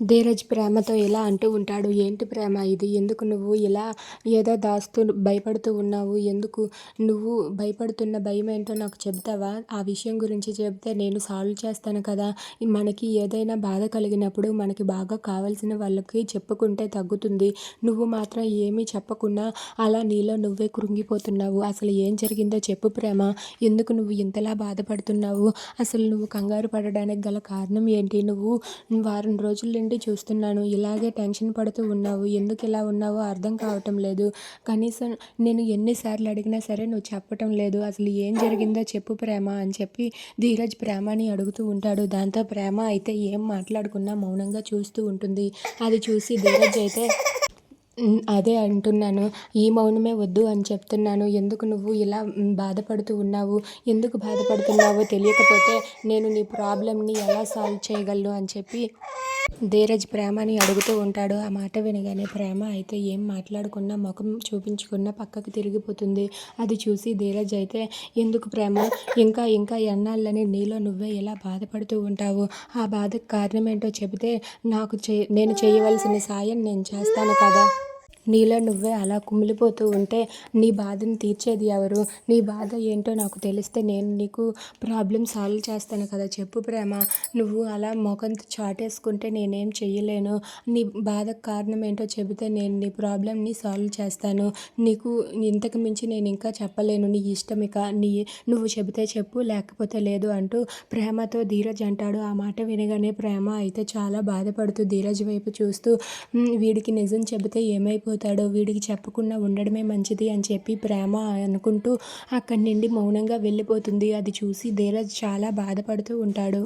ధీరజ్ ప్రేమతో ఇలా అంటూ ఉంటాడు. ఏంటి ప్రేమ ఇది? ఎందుకు నువ్వు ఇలా ఏదో దాస్తూ భయపడుతూ ఉన్నావు? ఎందుకు నువ్వు భయపడుతున్న భయం ఏంటో నాకు చెప్తావా ఆ విషయం గురించి చెబితే నేను సాల్వ్ చేస్తాను కదా. మనకి ఏదైనా బాధ కలిగినప్పుడు మనకి బాగా కావాల్సిన వాళ్ళకి చెప్పుకుంటే తగ్గుతుంది. నువ్వు మాత్రం ఏమీ చెప్పకుండా అలా నీలో నువ్వే కృంగిపోతున్నావు. అసలు ఏం జరిగిందో చెప్పు ప్రేమ. ఎందుకు నువ్వు ఇంతలా బాధపడుతున్నావు? అసలు నువ్వు కంగారు పడడానికి గల కారణం ఏంటి? నువ్వు వారం రోజుల నుండి చూస్తున్నాను. ఇలాగే టెన్షన్ పడుతూ ఉన్నావు. ఎందుకు ఇలా ఉన్నావో అర్థం కావటం లేదు. కనీసం నేను ఎన్నిసార్లు అడిగినా సరే నువ్వు చెప్పటం లేదు. అసలు ఏం జరిగిందో చెప్పు ప్రేమ అని చెప్పి ధీరజ్ ప్రేమని అడుగుతూ ఉంటాడు. దాంతో ప్రేమ అయితే ఏం మాట్లాడుకున్నా మౌనంగా చూస్తూ ఉంటుంది. అది చూసి ధీరజ్ అయితే అదే అంటున్నాను. ఈ మౌనమే వద్దు అని చెప్తున్నాను. ఎందుకు నువ్వు ఇలా బాధపడుతూ ఉన్నావు? ఎందుకు బాధపడుతున్నావో తెలియకపోతే నేను నీ ప్రాబ్లమ్ని ఎలా సాల్వ్ చేయగలను? అని చెప్పి ధీరజ్ ప్రేమని అడుగుతూ ఉంటాడు. ఆ మాట వినగానే ప్రేమ అయితే ఏం మాట్లాడుకున్నా ముఖం చూపించుకున్నా పక్కకు తిరిగిపోతుంది. అది చూసి ధీరజ్ అయితే ఎందుకు ప్రేమ? ఇంకా ఇంకా ఎన్నాళ్ళని నీలో నువ్వే ఇలా బాధపడుతూ ఉంటావు? ఆ బాధకు కారణమేంటో చెబితే నాకు చే నేను చేయవలసిన సాయం నేను చేస్తాను కదా? నీలో నువ్వే అలా కుమిలిపోతూ ఉంటే నీ బాధను తీర్చేది ఎవరు? నీ బాధ ఏంటో నాకు తెలిస్తే నేను నీకు ప్రాబ్లం సాల్వ్ చేస్తాను కదా చెప్పు ప్రేమ. నువ్వు అలా ముఖం చాటేసుకుంటే నేనేం చెయ్యలేను. నీ బాధకు కారణం ఏంటో చెబితే నేను నీ ప్రాబ్లమ్ని సాల్వ్ చేస్తాను. నీకు ఇంతకు మించి నేను ఇంకా చెప్పలేను. నీ ఇష్టం ఇక నీ నువ్వు చెబితే చెప్పు లేకపోతే లేదు అంటూ ప్రేమతో ధీరజ్ అంటాడు. ఆ మాట వినగానే ప్రేమ అయితే చాలా బాధపడుతూ ధీరజ్ వైపు చూస్తూ వీడికి నిజం చెబితే ఏమైపోతుంది? ఏమైపోతాడో వీడికి చెప్పకుండా ఉండడమే మంచిది అని చెప్పి ప్రేమ అనుకుంటూ అక్కడి నుండి మౌనంగా వెళ్ళిపోతుంది. అది చూసి ధీరజ్ చాలా బాధపడుతూ ఉంటాడు.